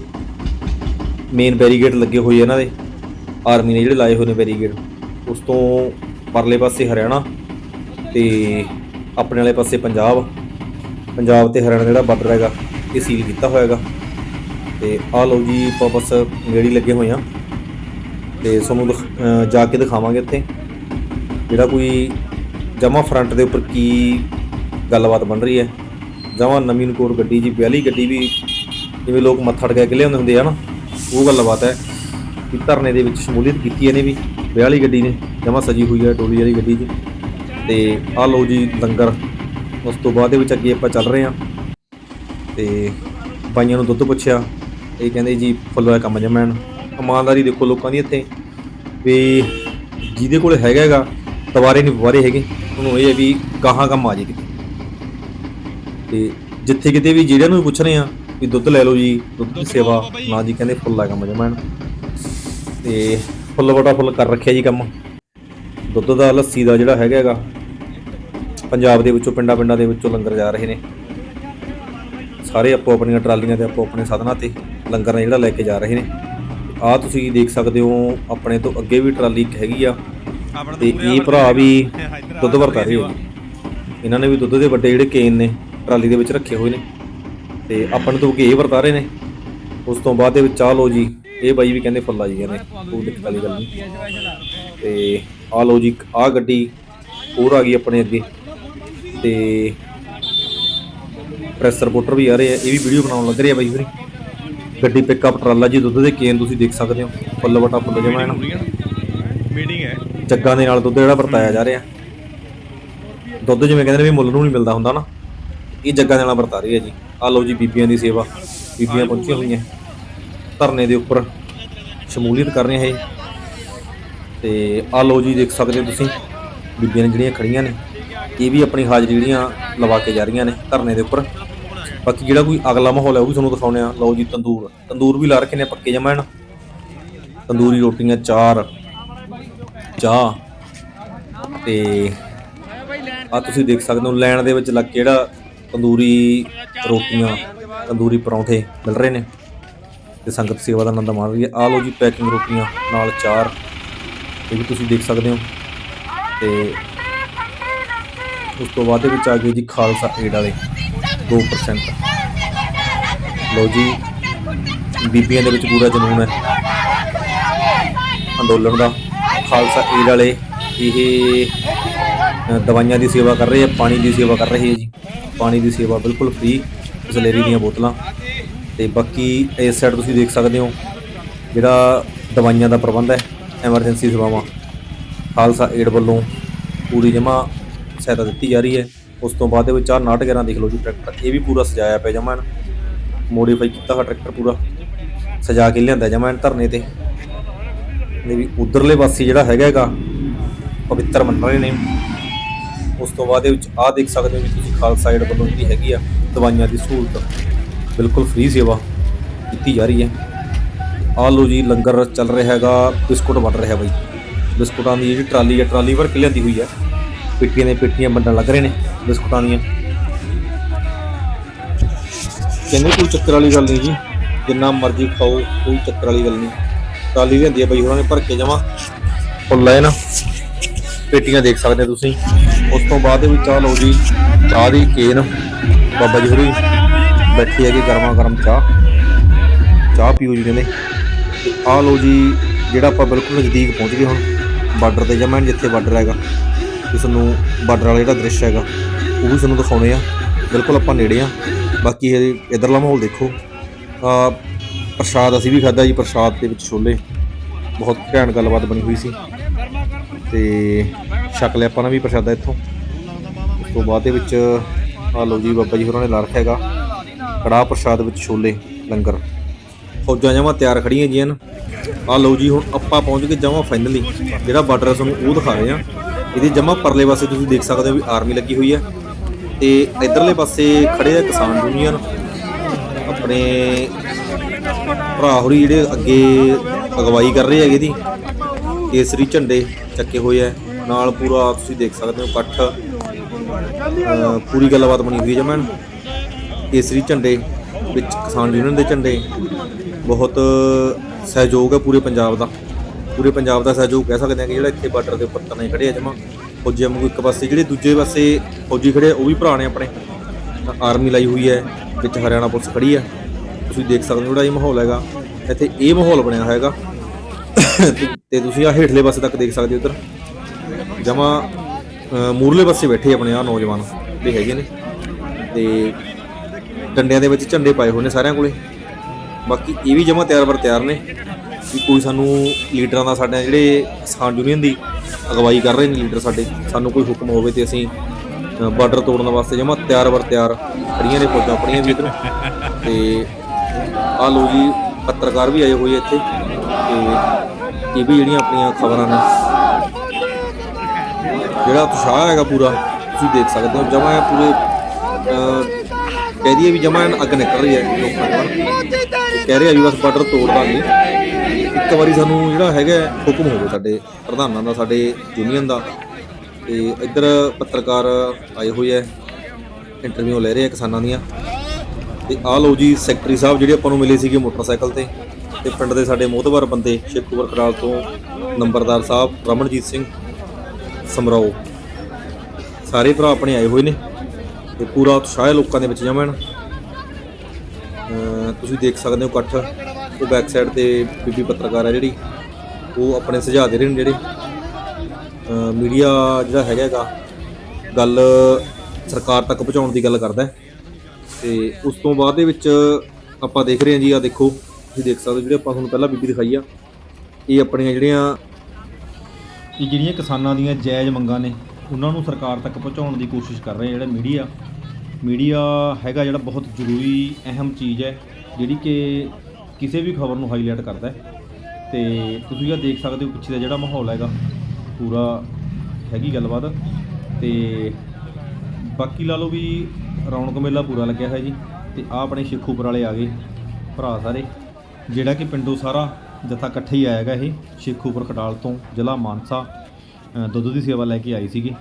ਮੇਨ ਬੈਰੀਗੇਡ ਲੱਗੇ ਹੋਏ ਇਹਨਾਂ ਦੇ। ਆਰਮੀ ਨੇ ਜਿਹੜੇ ਲਾਏ ਹੋਏ ਨੇ ਬੈਰੀਗੇਡ ਉਸ ਤੋਂ ਪਰਲੇ ਪਾਸੇ ਹਰਿਆਣਾ ਤੇ ਆਪਣੇ ਵਾਲੇ ਪਾਸੇ ਪੰਜਾਬ। ਪੰਜਾਬ ਤੇ ਹਰਿਆਣਾ ਜਿਹੜਾ ਬਾਰਡਰ ਹੈਗਾ, ਇਹ ਸੀਲ ਕੀਤਾ ਹੋਇਆ ਹੈਗਾ। ਤੇ ਆ ਲਓ ਜੀ, ਆਪਾਂ ਬਸ ਨੇੜੇ ਲੱਗੇ ਹੋਏ ਆ ਤੇ ਤੁਹਾਨੂੰ ਦਿਖ- ਜਾ ਕੇ ਦਿਖਾਵਾਂਗੇ ਇੱਥੇ। ਜਿਹੜਾ ਕੋਈ ਜਮਾ ਫਰੰਟ ਦੇ ਉੱਪਰ ਕੀ ਗੱਲਬਾਤ ਬਣ ਰਹੀ ਹੈ। ਜਮਾ ਨਵੀਨ ਕੋਰ ਗੱਡੀ ਜੀ 42 ਗੱਡੀ ਵੀ ਜਿਵੇਂ ਲੋਕ ਮੱਥਾ ਟਕਾ ਕੇ ਲਿਆਉਂਦੇ ਹੁੰਦੇ ਆ ਨਾ, ਉਹ ਗੱਲਬਾਤ ਹੈ। ਕਿ ਧਰਨੇ ਦੇ ਵਿੱਚ ਸ਼ਮੂਲੀਅਤ ਕੀਤੀ ਇਹਨੇ ਵੀ। 42 ਗੱਡੀ ਨੇ ਜਮਾ ਸਜੀ ਹੋਈ ਹੈ, ਡੋਲੀ ਵਾਲੀ ਗੱਡੀ 'ਚ ਤੇ ਆ ਲਓ ਜੀ ਲੰਗਰ। ਉਸ ਤੋਂ ਬਾਅਦ ਦੇ ਵਿੱਚ ਅੱਗੇ ਆਪਾਂ ਚੱਲ ਰਹੇ ਹਾਂ। ਤੇ ਬਾਈਆਂ ਨੂੰ ਦੁੱਧ ਪੁੱਛਿਆ। ਇਹ ਕਹਿੰਦੇ ਜੀ ਫੁੱਲ ਦਾ ਕੰਮ ਜਮੈਣ ਇਮਾਨਦਾਰੀ ਦੇਖੋ ਲੋਕਾਂ ਦੀ ਇੱਥੇ। ਵੀ ਜਿਹਦੇ ਕੋਲ ਹੈਗਾ ਹੈਗਾ ਦੁਬਾਰੇ ਨਹੀਂ ਵਾਰੇ ਹੈਗੇ। ਉਹਨੂੰ ਇਹ ਹੈ ਵੀ ਗਾਹਾਂ ਕੰਮ ਆ ਜੇ ਕਿਤੇ। ਤੇ ਜਿੱਥੇ ਕਿਤੇ ਵੀ ਜਿਹੜਿਆਂ ਨੂੰ ਵੀ ਪੁੱਛ ਰਹੇ ਆ ਵੀ ਦੁੱਧ ਲੈ ਲਓ ਜੀ, ਦੁੱਧ ਦੀ ਸੇਵਾ। ਨਾ ਜੀ ਕਹਿੰਦੇ ਫੁੱਲ ਦਾ ਕੰਮ ਜਮੈਣ ਤੇ ਫੁੱਲ ਬਟਾ ਫੁੱਲ ਕਰ ਰੱਖਿਆ ਜੀ ਕੰਮ। ਦੁੱਧ ਦਾ ਲੱਸੀ ਦਾ ਜਿਹੜਾ ਹੈਗਾ ਹੈਗਾ ਪੰਜਾਬ ਦੇ ਵਿੱਚੋਂ ਪਿੰਡਾਂ ਪਿੰਡਾਂ ਦੇ ਵਿੱਚੋਂ ਲੰਗਰ ਜਾ ਰਹੇ ਨੇ। ਸਾਰੇ ਆਪੋ ਆਪਣੀਆਂ ਟਰਾਲੀਆਂ ਤੇ ਆਪੋ ਆਪਣੇ ਸਾਧਨਾਂ ਤੇ ਲੰਗਰ ਨੇ ਜਿਹੜਾ ਲੈ ਕੇ ਜਾ ਰਹੇ ਨੇ। ਆਹ ਤੁਸੀਂ ਦੇਖ ਸਕਦੇ ਹੋ ਆਪਣੇ ਤੋਂ ਅੱਗੇ ਵੀ ਟਰਾਲੀ ਇੱਕ ਹੈਗੀ ਆ ਤੇ ਇਹ ਭਰਾ ਵੀ ਦੁੱਧ ਵਰਤਾ ਰਹੇ ਆ। ਇਹਨਾਂ ਨੇ ਵੀ ਦੁੱਧ ਦੇ ਵੱਡੇ ਜਿਹੜੇ ਕੇਨ ਨੇ ਟਰਾਲੀ ਦੇ ਵਿੱਚ ਰੱਖੇ ਹੋਏ ਨੇ। ਤੇ ਆਪਾਂ ਨੂੰ ਤੋਂ ਅੱਗੇ ਇਹ ਵਰਤਾ ਰਹੇ ਨੇ। ਉਸ ਤੋਂ ਬਾਅਦ ਦੇ ਵਿੱਚ ਚਾਹ ਲਓ ਜੀ ਇਹ ਬਾਈ ਵੀ ਕਹਿੰਦੇ ਫੁੱਲਾ ਜੀ ਕਹਿੰਦੇ ਕੋਈ ਦਿੱਕਤ ਵਾਲੀ ਗੱਲ ਨਹੀਂ। ਤੇ ਆਹ ਲਓ ਜੀ ਆਹ ਗੱਡੀ ਹੋਰ ਆ ਗਈ ਆਪਣੇ ਅੱਗੇ। ਤੇ ਪ੍ਰੈਸ ਰਿਪੋਰਟਰ ਵੀ ਆ ਰਹੇ ਆ ਇਹ ਵੀ ਵੀਡੀਓ ਬਣਾਉਣ ਲੱਗ ਰਹੇ ਆ ਬਾਈ ਵੀਰੇ ਗੱਡੀ ਪਿਕਅਪ ਟਰਾਲਾ ਜੀ ਦੁੱਧ ਦੇ ਕੇਨ ਤੁਸੀਂ ਦੇਖ ਸਕਦੇ ਹੋ ਫੁੱਲ ਵਟਾ ਫੁੱਲ ਜਮਾ ਨਾ। ਮੀਟਿੰਗ ਹੈ ਜੱਗਾਂ ਦੇ ਨਾਲ ਦੁੱਧ ਜਿਹੜਾ ਵਰਤਾਇਆ ਜਾ ਰਿਹਾ। ਦੁੱਧ ਜਿਵੇਂ ਕਹਿੰਦੇ ਨੇ ਵੀ ਮੁੱਲ ਨੂੰ ਨਹੀਂ ਮਿਲਦਾ ਹੁੰਦਾ ਨਾ। ਇਹ ਜੱਗਾਂ ਦੇ ਨਾਲ ਵਰਤਾ ਰਹੀ ਹੈ ਜੀ। ਆ ਲਓ ਜੀ ਬੀਬੀਆਂ ਦੀ ਸੇਵਾ ਬੀਬੀਆਂ ਪਹੁੰਚੀਆਂ ਹੋਈਆਂ। ਧਰਨੇ ਦੇ ਉੱਪਰ ਸ਼ਮੂਲੀਅਤ ਕਰ ਰਹੀਆਂ ਇਹ। ਤੇ ਆ ਲਓ ਜੀ ਦੇਖ ਸਕਦੇ ਹੋ ਤੁਸੀਂ ਬੀਬੀਆਂ ਜਿਹੜੀਆਂ ਖੜੀਆਂ ਨੇ। ਇਹ ਵੀ ਆਪਣੀ ਹਾਜ਼ਰੀ ਜਿਹੜੀਆਂ ਲਵਾ ਕੇ ਜਾ ਰਹੀਆਂ ਨੇ ਧਰਨੇ ਦੇ ਉੱਪਰ। ਬਾਕੀ ਜਿਹੜਾ ਕੋਈ ਅਗਲਾ ਮਾਹੌਲ ਹੈ ਉਹ ਵੀ ਤੁਹਾਨੂੰ ਦਿਖਾਉਣੇ ਆ ਲਓ ਜੀ, ਤੰਦੂਰ। ਤੰਦੂਰ ਵੀ ਲਾ ਰੱਖੇ ਨੇ ਪੱਕੇ ਜਮਾਣ ਤੰਦੂਰੀ ਰੋਟੀਆਂ, ਚਾਰ, ਚਾਹ ਤੇ ਆ ਤੁਸੀਂ ਦੇਖ ਸਕਦੇ ਹੋ, ਲੈਣ ਦੇ ਵਿੱਚ ਲੱਗ ਕੇ ਜਿਹੜਾ ਤੰਦੂਰੀ ਰੋਟੀਆਂ, ਤੰਦੂਰੀ ਪਰੌਂਠੇ ਮਿਲ ਰਹੇ ਨੇ ਤੇ ਸੰਗਤ ਸੇਵਾ ਦਾ ਆਨੰਦ ਮਾਣ ਰਹੀ ਹੈ। ਆ ਲਓ ਜੀ, ਪੈਕਿੰਗ ਰੋਟੀਆਂ ਨਾਲ ਚਾਰ। ਇਹ ਵੀ ਤੁਸੀਂ ਦੇਖ ਸਕਦੇ ਹੋ ਤੇ ਉਸ ਤੋਂ ਬਾਅਦ ਦੇ ਵਿੱਚ ਆ ਗਏ ਜੀ ਖਾਲਸਾ ਏਡ ਵਾਲੇ 2% ਲਓ ਜੀ, ਬੀਬੀਆਂ ਦੇ ਵਿੱਚ ਪੂਰਾ ਜਨੂਨ ਹੈ। ਅੰਦੋਲਨ ਦਾ ਖਾਲਸਾ ਏਡ ਵਾਲੇ ਇਹ ਦਵਾਈਆਂ ਦੀ ਸੇਵਾ ਕਰ ਰਹੇ ਆ ਪਾਣੀ ਦੀ ਸੇਵਾ ਕਰ ਰਹੇ ਆ ਜੀ। ਪਾਣੀ ਦੀ ਸੇਵਾ ਬਿਲਕੁਲ ਫ੍ਰੀ ਬਸਲੇਰੀ ਦੀਆਂ ਬੋਤਲਾਂ। ਤੇ ਬਾਕੀ ਇਸ ਸਾਈਡ ਤੁਸੀਂ ਦੇਖ ਸਕਦੇ ਹੋ, ਜਿਹੜਾ ਦਵਾਈਆਂ ਦਾ ਪ੍ਰਬੰਧ ਹੈ ਐਮਰਜੈਂਸੀ ਸੇਵਾਵਾਂ। ਖਾਲਸਾ ਏਡ ਵੱਲੋਂ ਪੂਰੀ ਜਮ੍ਹਾਂ ਸਹਾਇਤਾ ਦਿੱਤੀ ਜਾ ਰਹੀ ਹੈ। ਉਸ ਤੋਂ ਬਾਅਦ ਦੇ ਵਿੱਚ ਆਹ 911 ਦੇਖ ਲਓ ਜੀ, ਟਰੈਕਟਰ ਇਹ ਵੀ ਪੂਰਾ ਸਜਾਇਆ ਪਿਆ ਜਮਾਂ ਮੋਡੀਫਾਈ ਕੀਤਾ ਹੋਇਆ ਟਰੈਕਟਰ ਪੂਰਾ। ਸਜਾ ਕੇ ਲਿਆਂਦਾ ਜਮਾਂ ਧਰਨੇ ਤੇ। ਇਹ ਵੀ ਉਧਰਲੇ ਪਾਸੇ ਜਿਹੜਾ ਹੈਗਾ ਹੈਗਾ, ਪਵਿੱਤਰ ਮੰਨ ਰਹੇ ਨੇ। ਉਸ ਤੋਂ ਬਾਅਦ ਦੇ ਵਿੱਚ ਆਹ ਦੇਖ ਸਕਦੇ ਹੋ ਵੀ ਤੁਸੀਂ ਖਾਲਸਾ ਸਾਈਡ ਵੱਲੋਂ ਜਿਹੜੀ ਹੈਗੀ ਆ, ਦਵਾਈਆਂ ਦੀ ਸਹੂਲਤ। ਬਿਲਕੁਲ ਫ੍ਰੀ ਸੇਵਾ ਕੀਤੀ ਜਾ ਰਹੀ ਹੈ। ਆ ਲੋ ਜੀ, ਲੰਗਰ ਚੱਲ ਰਿਹਾ ਹੈਗਾ, ਬਿਸਕੁਟ ਵੰਡ ਰਿਹਾ ਬਾਈ। ਬਿਸਕੁਟਾਂ ਦੀ ਜਿਹੜੀ ਟਰਾਲੀ ਹੈ, ਟਰਾਲੀ ਭਰ ਕੇ ਲਿਆਂਦੀ ਹੋਈ ਹੈ। ਪਿੱਟੀਆਂ ਦੇ ਪੇਟੀਆਂ ਵੰਡਣ ਲੱਗ ਰਹੇ ਨੇ, ਬਿਸਕੁਟਾਂ ਦੀਆਂ। ਕਹਿੰਦੇ ਕੋਈ ਚੱਕਰ ਵਾਲੀ ਗੱਲ ਨਹੀਂ ਜੀ। ਜਿੰਨਾ ਮਰਜ਼ੀ ਖਾਓ, ਕੋਈ ਚੱਕਰ ਵਾਲੀ ਗੱਲ ਨਹੀਂ। ਟਰਾਲੀ ਲਿਆਂਦੀ ਹੈ ਬਾਈ, ਉਹਨਾਂ ਨੇ ਭਰ ਕੇ ਜਮਾ ਫੁੱਲ ਹੈ ਨਾ। ਪੇਟੀਆਂ ਦੇਖ ਸਕਦੇ ਹੋ ਤੁਸੀਂ। ਉਸ ਤੋਂ ਬਾਅਦ ਦੇ ਵਿੱਚ ਆ ਲਓ ਜੀ, ਚਾਹ ਦੀ ਕੇਨ। ਬਾਬਾ ਜੀ ਹੋਰੀ ਬੈਠੀ ਹੈਗੀ ਗਰਮਾ ਗਰਮ ਚਾਹ। ਚਾਹ ਪੀਓ ਜੀ ਕਹਿੰਦੇ। ਤੇ ਆ ਲਓ ਜੀ, ਜਿਹੜਾ ਆਪਾਂ ਬਿਲਕੁਲ ਨਜ਼ਦੀਕ ਪਹੁੰਚ ਗਏ ਹੁਣ। ਬਾਰਡਰ ਤੇ ਜਮਾਂ, ਜਿੱਥੇ ਬਾਰਡਰ ਹੈਗਾ। ਇਸ ਤੁਹਾਨੂੰ ਬਾਰਡਰ ਵਾਲਾ ਜਿਹੜਾ ਦ੍ਰਿਸ਼ ਹੈਗਾ, ਉਹ ਵੀ ਤੁਹਾਨੂੰ ਦਿਖਾਉਣੇ ਆ। ਬਿਲਕੁਲ ਆਪਾਂ ਨੇੜੇ ਆ। ਬਾਕੀ ਇਹ ਇਧਰਲਾ ਮਾਹੌਲ ਦੇਖੋ। ਆ, ਪ੍ਰਸ਼ਾਦ ਅਸੀਂ ਵੀ ਖਾਦਾ ਜੀ, ਪ੍ਰਸ਼ਾਦ ਦੇ ਵਿੱਚ ਛੋਲੇ। ਬਹੁਤ ਘੈਂਟ ਗੱਲਬਾਤ ਬਣੀ ਹੋਈ ਸੀ। ਤੇ ਛਕ ਲਿਆ ਆਪਾਂ ਨੇ ਵੀ ਪ੍ਰਸ਼ਾਦਾ ਇੱਥੋਂ। ਉਸ ਤੋਂ ਬਾਅਦ ਦੇ ਵਿੱਚ, ਆ ਲਓ ਜੀ ਬਾਬਾ ਜੀ ਹੋਰਾਂ ਨੇ ਲਾ ਰੱਖਿਆ ਹੈਗਾ। ਕੜਾਹ ਪ੍ਰਸ਼ਾਦ ਵਿੱਚ ਛੋਲੇ, ਲੰਗਰ। ਫੌਜਾਂ ਜਮਾਂ ਤਿਆਰ ਖੜੀਆਂ ਜੀਆਂ ਆ ਲਓ ਜੀ, ਹੁਣ ਆਪਾਂ ਪਹੁੰਚ ਗਏ ਜਮਾਂ ਫਾਈਨਲੀ ਜਿਹੜਾ ਬਾਰਡਰ ਤੁਹਾਨੂੰ ਉਹ ਦਿਖਾ ਰਹੇ ਆ। ਇਹਦੇ ਜਮਾਂ ਪਰਲੇ ਪਾਸੇ ਤੁਸੀਂ ਦੇਖ ਸਕਦੇ ਹੋ ਵੀ ਆਰਮੀ ਲੱਗੀ ਹੋਈ ਹੈ ਤੇ ਇਧਰਲੇ ਪਾਸੇ ਖੜੇ ਆ ਕਿਸਾਨ ਯੂਨੀਅਨ। ਆਪਣੇ ਭਰਾ ਹੋਰੀ ਜਿਹੜੇ ਅੱਗੇ ਅਗਵਾਈ ਕਰ ਰਹੇ ਹੈਗੇ ਦੀ, ਕੇਸਰੀ ਝੰਡੇ ਚੱਕੇ ਹੋਏ ਆ। ਨਾਲ ਪੂਰਾ ਤੁਸੀਂ ਦੇਖ ਸਕਦੇ ਹੋ ਇਕੱਠ ਪੂਰੀ ਗੱਲਬਾਤ ਬਣੀ ਹੋਈ ਹੈ ਜਮਨ ਕੇਸਰੀ ਝੰਡੇ ਵਿੱਚ ਕਿਸਾਨ ਯੂਨੀਅਨ ਦੇ ਝੰਡੇ। ਬਹੁਤ ਸਹਿਯੋਗ ਹੈ ਪੂਰੇ ਪੰਜਾਬ ਦਾ। ਪੂਰੇ ਪੰਜਾਬ ਦਾ ਸਹਿਯੋਗ ਕਹਿ ਸਕਦੇ ਹਾਂ ਕਿ ਜਿਹੜਾ ਇੱਥੇ ਬਾਰਡਰ ਦੇ ਉੱਪਰ ਤਨੇ ਖੜੇ ਆ ਜਮਾ ਫੌਜੀ ਵਾਂਗੂ ਇੱਕ ਪਾਸੇ ਜਿਹੜੇ ਦੂਜੇ ਪਾਸੇ ਫੌਜੀ ਖੜੇ ਆ, ਉਹ ਵੀ ਭਰਾ ਨੇ ਆਪਣੇ। ਆਰਮੀ ਲਾਈ ਹੋਈ ਹੈ ਵਿੱਚ ਹਰਿਆਣਾ ਪੁਲਿਸ ਖੜੀ ਹੈ ਤੁਸੀਂ ਦੇਖ ਸਕਦੇ ਹੋ ਜਿਹੜਾ ਇਹ ਮਾਹੌਲ ਹੈਗਾ ਇੱਥੇ ਇਹ ਮਾਹੌਲ ਬਣਿਆ ਹੋਇਆ ਹੈਗਾ। ਤੇ- ਤੁਸੀਂ ਆ ਹੇਠਲੇ ਪਾਸੇ ਤੱਕ ਦੇਖ ਸਕਦੇ ਹੋ ਉਧਰ ਜਮਾ ਮੂਰਲੇ ਪਾਸੇ ਬੈਠੇ ਆਪਣੇ ਆ ਨੌਜਵਾਨ ਜਿਹੜੇ ਹੈਗੇ ਨੇ। ਤੇ ਡੰਡਿਆਂ ਦੇ ਵਿੱਚ ਝੰਡੇ ਪਾਏ ਹੋਏ ਨੇ ਸਾਰਿਆਂ ਕੋਲੇ। ਬਾਕੀ ਇਹ ਵੀ ਜਮਾ ਤਿਆਰ ਬਰ ਤਿਆਰ ਨੇ। ਕਿ ਕੋਈ ਸਾਨੂੰ ਲੀਡਰਾਂ ਦਾ ਸਾਡੇ ਜਿਹੜੇ ਕਿਸਾਨ ਯੂਨੀਅਨ ਦੀ ਅਗਵਾਈ ਕਰ ਰਹੇ ਨੇ ਲੀਡਰ ਸਾਡੇ, ਸਾਨੂੰ ਕੋਈ ਹੁਕਮ ਹੋਵੇ ਤੇ ਅਸੀਂ ਬਾਰਡਰ ਤੋੜਨ ਵਾਸਤੇ ਜਮਾ ਤਿਆਰ ਵਰ ਤਿਆਰ ਖੜੀਆਂ ਨੇ ਫੌਜਾਂ ਆਪਣੀਆਂ ਵੀ ਇੱਧਰ। ਤੇ ਆ ਲੋ ਜੀ, ਪੱਤਰਕਾਰ ਵੀ ਆਏ ਹੋਏ ਇੱਥੇ ਤੇ ਇਹ ਵੀ ਜਿਹੜੀਆਂ ਆਪਣੀਆਂ ਖਬਰਾਂ ਨੇ। ਜਿਹੜਾ ਉਤਸ਼ਾਹ ਹੈਗਾ ਪੂਰਾ, ਤੁਸੀਂ ਦੇਖ ਸਕਦੇ ਹੋ, ਜਮਾ ਪੂਰੇ ਕਹਿ ਦਈਏ ਵੀ ਜਮਾ ਅੱਗ ਨਿਕਲ ਰਹੀ ਹੈ ਲੋਕਾਂ ਦੇ ਕਹਿ ਰਿਹਾ ਵੀ ਬਸ ਬਾਰਡਰ ਤੋੜ ਦਾਂਗੇ ਇੱਕ ਵਾਰੀ ਸਾਨੂੰ ਜਿਹੜਾ ਹੈਗਾ ਹੁਕਮ ਹੋਵੇ ਸਾਡੇ ਪ੍ਰਧਾਨਾਂ ਦਾ, ਸਾਡੇ ਯੂਨੀਅਨ ਦਾ। ਤੇ ਇੱਧਰ ਪੱਤਰਕਾਰ ਆਏ ਹੋਏ ਆ ਇੰਟਰਵਿਊ ਲੈ ਰਹੇ ਆ ਕਿਸਾਨਾਂ ਦੀਆਂ। ਤੇ ਆਹ ਲਓ ਜੀ ਸੈਕਟਰੀ ਸਾਹਿਬ ਜਿਹੜੇ ਆਪਾਂ ਨੂੰ ਮਿਲੇ ਸੀਗੇ ਮੋਟਰਸਾਈਕਲ ਤੇ ਤੇ ਪਿੰਡ ਦੇ ਸਾਡੇ ਮੋਹਤਵਰ ਬੰਦੇ ਸ਼ੇਖੂਪੁਰ ਖਰਾਲ ਤੋਂ ਨੰਬਰਦਾਰ ਸਾਹਿਬ ਰਮਨਜੀਤ ਸਿੰਘ ਸਮਰਾਓ। ਸਾਰੇ ਭਰਾ ਆਪਣੇ ਆਏ ਹੋਏ ਨੇ, ਤੇ ਪੂਰਾ ਉਤਸ਼ਾਹ ਲੋਕਾਂ ਦੇ ਵਿੱਚ ਜਮਨ ਤੁਸੀਂ ਦੇਖ ਸਕਦੇ ਹੋ ਇਕੱਠ। ਉਹ ਬੈਕ ਸਾਈਡ ਤੇ ਬੀਬੀ ਪੱਤਰਕਾਰ ਹੈ ਜਿਹੜੀ, ਉਹ ਆਪਣੇ ਸੁਝਾਅ ਦੇ ਰਹੇ ਨੇ ਜਿਹੜੇ। ਮੀਡੀਆ ਜਿਹੜਾ ਹੈਗਾ ਹੈਗਾ, ਗੱਲ ਸਰਕਾਰ ਤੱਕ ਪਹੁੰਚਾਉਣ ਦੀ ਗੱਲ ਕਰਦਾ ਹੈ। ਤੇ ਉਸ ਤੋਂ ਬਾਅਦ ਦੇ ਵਿੱਚ ਆਪਾਂ ਦੇਖ ਰਹੇ ਹਾਂ ਜੀ ਆ ਦੇਖੋ, ਤੁਸੀਂ ਦੇਖ ਸਕਦੇ ਹੋ ਜਿਹੜੇ ਆਪਾਂ ਤੁਹਾਨੂੰ ਪਹਿਲਾਂ ਬੀਬੀ ਦਿਖਾਈ ਆ, ਇਹ ਆਪਣੀਆਂ ਜਿਹੜੀਆਂ ਇਹ ਜਿਹੜੀਆਂ ਕਿਸਾਨਾਂ ਦੀਆਂ ਜਾਇਜ਼ ਮੰਗਾਂ ਨੇ, ਉਹਨਾਂ ਨੂੰ ਸਰਕਾਰ ਤੱਕ ਪਹੁੰਚਾਉਣ ਦੀ ਕੋਸ਼ਿਸ਼ ਕਰ ਰਹੇ ਜਿਹੜਾ ਮੀਡੀਆ ਮੀਡੀਆ ਹੈਗਾ ਜਿਹੜਾ ਬਹੁਤ ਜ਼ਰੂਰੀ, ਅਹਿਮ ਚੀਜ਼ ਹੈ, ਜਿਹੜੀ ਕਿ ਕਿਸੇ ਵੀ ਖਬਰ ਨੂੰ ਹਾਈਲਾਈਟ ਕਰਦਾ ਹੈ। ਤੇ ਤੁਸੀਂ ਇਹ ਦੇਖ ਸਕਦੇ ਹੋ ਪਿੱਛੇ ਦਾ ਜਿਹੜਾ ਮਾਹੌਲ ਹੈਗਾ, ਪੂਰਾ ਹੈਗੀ ਗੱਲਬਾਤ। ਤੇ ਬਾਕੀ ਲਾ ਲਓ ਵੀ ਰੌਣਕ ਮੇਲਾ ਪੂਰਾ ਲੱਗਿਆ ਹੋਇਆ ਜੀ। ਤੇ ਆ ਆਪਣੇ ਸ਼ੇਖੂਪੁਰ ਵਾਲੇ ਆ ਗਏ ਭਰਾ ਸਾਰੇ। ਜਿਹੜਾ ਕਿ ਪਿੰਡੋਂ ਸਾਰਾ ਜਥਾ ਇਕੱਠੇ ਹੀ ਆਏਗਾ ਇਹ, ਸ਼ੇਖੂਪੁਰ ਖਟਾਲ ਤੋਂ ਜ਼ਿਲ੍ਹਾ ਮਾਨਸਾ ਦੁੱਧ ਦੀ ਸੇਵਾ ਲੈ ਕੇ ਆਈ ਸੀਗੀ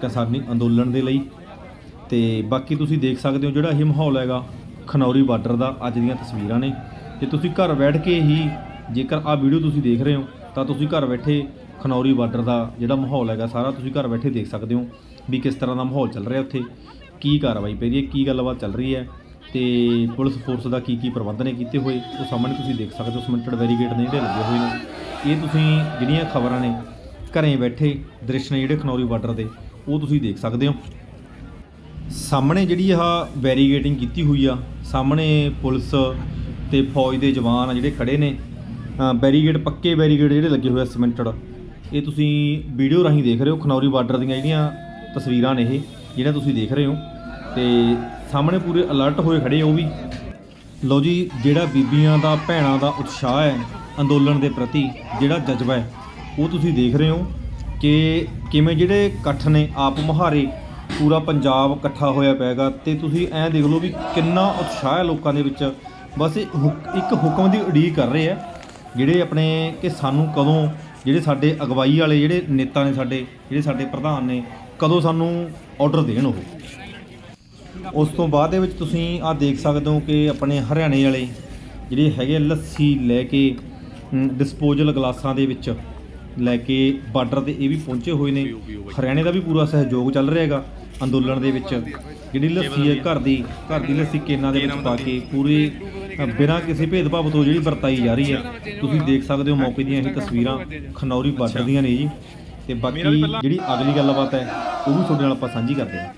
ਕਿਸਾਨੀ ਅੰਦੋਲਨ ਦੇ ਲਈ। ਤੇ ਬਾਕੀ ਤੁਸੀਂ ਦੇਖ ਸਕਦੇ ਹੋ ਜਿਹੜਾ ਇਹ ਮਾਹੌਲ ਹੈਗਾ, ਖਨੌਰੀ ਬਾਰਡਰ ਦਾ ਅੱਜ ਦੀਆਂ ਤਸਵੀਰਾਂ ਨੇ। ਤੇ ਤੁਸੀਂ ਘਰ ਬੈਠ ਕੇ ਹੀ ਜੇਕਰ ਆ ਵੀਡੀਓ ਤੁਸੀਂ ਦੇਖ ਰਹੇ ਹੋ, ਤਾਂ ਤੁਸੀਂ ਘਰ ਬੈਠੇ ਖਨੌਰੀ ਬਾਰਡਰ ਦਾ ਜਿਹੜਾ ਮਾਹੌਲ ਹੈਗਾ, ਸਾਰਾ ਤੁਸੀਂ ਘਰ ਬੈਠੇ ਦੇਖ ਸਕਦੇ ਹੋ ਵੀ ਕਿਸ ਤਰ੍ਹਾਂ ਦਾ ਮਾਹੌਲ ਚੱਲ ਰਿਹਾ ਉੱਥੇ, ਕੀ ਕਾਰਵਾਈ ਪੈ ਰਹੀ ਹੈ, ਕੀ ਗੱਲਬਾਤ ਚੱਲ ਰਹੀ ਹੈ ਤੇ ਪੁਲਿਸ ਫੋਰਸ ਦਾ ਕੀ ਕੀ ਪ੍ਰਬੰਧ ਨੇ ਕੀਤੇ ਹੋਏ, ਉਹ ਸਾਹਮਣੇ ਤੁਸੀਂ ਦੇਖ ਸਕਦੇ ਹੋ ਸਮਿੰਟਡ ਬੈਰੀਗੇਡ ਨੇ ਜਿਹੜੇ ਲੱਗੇ ਹੋਏ ਨੇ। ਇਹ ਤੁਸੀਂ ਜਿਹੜੀਆਂ ਖਬਰਾਂ ਨੇ, ਘਰੇ ਬੈਠੇ ਦ੍ਰਿਸ਼ ਨੇ ਜਿਹੜੇ ਖਨੌਰੀ ਬਾਰਡਰ ਦੇ, ਉਹ ਤੁਸੀਂ ਦੇਖ ਸਕਦੇ ਹੋ। ਸਾਹਮਣੇ ਜਿਹੜੀ ਆਹ ਬੈਰੀਗੇਟਿੰਗ ਕੀਤੀ ਹੋਈ ਆ, ਸਾਹਮਣੇ ਪੁਲਿਸ ਤੇ ਫੌਜ ਦੇ ਜਵਾਨ ਆ ਜਿਹੜੇ ਖੜੇ ਨੇ ਬੈਰੀਗੇਡ, ਪੱਕੇ ਬੈਰੀਗੇਡ ਜਿਹੜੇ ਲੱਗੇ ਹੋਏ ਆ ਸਿਮੈਂਟਡ। ਇਹ ਤੁਸੀਂ ਵੀਡੀਓ ਰਾਹੀਂ ਦੇਖ ਰਹੇ ਹੋ, ਖਨੌਰੀ ਬਾਰਡਰ ਦੀਆਂ ਜਿਹੜੀਆਂ ਤਸਵੀਰਾਂ ਨੇ ਇਹ ਜਿਹੜਾ ਤੁਸੀਂ ਦੇਖ ਰਹੇ ਹੋ। ਤੇ ਸਾਹਮਣੇ ਪੂਰੇ ਅਲਰਟ ਹੋਏ ਖੜੇ ਉਹ ਵੀ। ਲਓ ਜੀ, ਜਿਹੜਾ ਬੀਬੀਆਂ ਦਾ, ਭੈਣਾਂ ਦਾ ਉਤਸ਼ਾਹ ਹੈ, ਅੰਦੋਲਨ ਦੇ ਪ੍ਰਤੀ ਜਿਹੜਾ ਜਜ਼ਬਾ ਹੈ, ਉਹ ਤੁਸੀਂ ਦੇਖ ਰਹੇ ਹੋ ਕਿ ਕਿਵੇਂ ਜਿਹੜੇ ਇਕੱਠ ਨੇ, ਆਪ ਮੁਹਾਰੇ ਪੂਰਾ ਪੰਜਾਬ ਇਕੱਠਾ ਹੋਇਆ ਪੈਗਾ ਤੇ ਤੁਸੀਂ ਐਂ ਦੇਖ ਲਓ ਵੀ ਕਿੰਨਾ ਉਤਸ਼ਾਹ ਹੈ ਲੋਕਾਂ ਦੇ ਵਿੱਚ। ਬਸ ਇਹ ਹੁਕ- ਇੱਕ ਹੁਕਮ ਦੀ ਉਡੀਕ ਕਰ ਰਹੇ ਆ, ਜਿਹੜੇ ਆਪਣੇ ਕਿ ਸਾਨੂੰ ਕਦੋਂ ਜਿਹੜੇ ਸਾਡੇ ਅਗਵਾਈ ਵਾਲੇ, ਜਿਹੜੇ ਨੇਤਾ ਨੇ ਸਾਡੇ, ਜਿਹੜੇ ਸਾਡੇ ਪ੍ਰਧਾਨ ਨੇ, ਕਦੋਂ ਸਾਨੂੰ ਆਰਡਰ ਦੇਣ ਉਹ। ਉਸ ਤੋਂ ਬਾਅਦ ਦੇ ਵਿੱਚ ਤੁਸੀਂ ਆ ਦੇਖ ਸਕਦੇ ਹੋ ਕਿ ਆਪਣੇ ਹਰਿਆਣੇ ਵਾਲੇ ਜਿਹੜੇ ਹੈਗੇ ਲੱਸੀ ਲੈ ਕੇ ਡਿਸਪੋਜ਼ਲ ਗਲਾਸਾਂ ਦੇ ਵਿੱਚ ਲੈ ਕੇ ਬਾਰਡਰ ਤੇ ਇਹ ਵੀ ਪਹੁੰਚੇ ਹੋਏ ਨੇ। ਹਰਿਆਣੇ ਦਾ ਵੀ ਪੂਰਾ ਸਹਿਯੋਗ ਚੱਲ ਰਿਹਾ ਹੈਗਾ ਅੰਦੋਲਨ ਦੇ ਵਿੱਚ। ਜਿਹੜੀ ਲੱਸੀ ਹੈ ਘਰ ਦੀ ਘਰ ਦੀ ਲੱਸੀ ਕੇਨਾਂ ਦੇ ਵਿੱਚ ਪਾ ਕੇ ਪੂਰੇ ਬਿਨਾਂ ਕਿਸੇ ਭੇਦਭਾਵ ਤੋਂ ਜਿਹੜੀ ਵਰਤਾਈ ਜਾ ਰਹੀ ਹੈ ਤੁਸੀਂ ਦੇਖ ਸਕਦੇ ਹੋ ਮੌਕੇ ਦੀਆਂ ਇਹ ਤਸਵੀਰਾਂ ਖਨੌਰੀ ਬਾਰਡਰ ਦੀਆਂ ਨੇ ਜੀ। ਤੇ ਬਾਕੀ ਜਿਹੜੀ ਅਗਲੀ ਗੱਲਬਾਤ ਹੈ ਉਹ ਵੀ ਤੁਹਾਡੇ ਨਾਲ ਆਪਾਂ ਸਾਂਝੀ ਕਰਦੇ ਹਾਂ।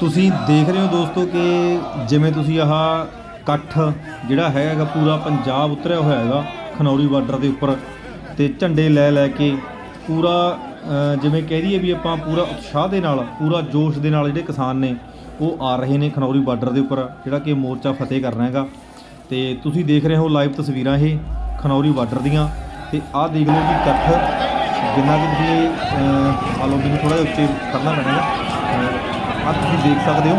ਤੁਸੀਂ ਦੇਖ ਰਹੇ ਹੋ ਦੋਸਤੋ ਕਿ ਜਿਵੇਂ ਤੁਸੀਂ ਆਹ ਇਕੱਠ ਜਿਹੜਾ ਹੈਗਾ ਪੂਰਾ ਪੰਜਾਬ ਉਤਰਿਆ ਹੋਇਆ ਹੈਗਾ ਖਨੌਰੀ ਬਾਰਡਰ ਦੇ ਉੱਪਰ ਤੇ ਝੰਡੇ ਲੈ ਲੈ ਕੇ ਪੂਰਾ ਜਿਵੇਂ ਕਹਿ ਦਈਏ ਵੀ ਆਪਾਂ ਪੂਰਾ ਉਤਸ਼ਾਹ ਦੇ ਨਾਲ ਪੂਰਾ ਜੋਸ਼ ਦੇ ਨਾਲ ਜਿਹੜੇ ਕਿਸਾਨ ਨੇ ਉਹ ਆ ਰਹੇ ਨੇ ਖਨੌਰੀ ਬਾਰਡਰ ਦੇ ਉੱਪਰ ਜਿਹੜਾ ਕਿ ਮੋਰਚਾ ਫਤਿਹ ਕਰਨਾ ਹੈਗਾ। ਤੇ ਤੁਸੀਂ ਦੇਖ ਰਹੇ ਹੋ ਲਾਈਵ ਤਸਵੀਰਾਂ ਇਹ ਖਨੌਰੀ ਬਾਰਡਰ ਦੀਆਂ। ਤੇ ਆਹ ਦੇਖ ਲਓ ਕਿ ਇਕੱਠ ਜਿੰਨਾ ਕਿ ਤੁਸੀਂ ਅ, ਆ ਲਓ ਮੈਨੂੰ ਥੋੜਾ ਜਿਹਾ ਉੱਚੇ ਕਰਨਾ ਪੈਣਾ ਆਹ ਤੁਸੀਂ ਦੇਖ ਸਕਦੇ ਹੋ।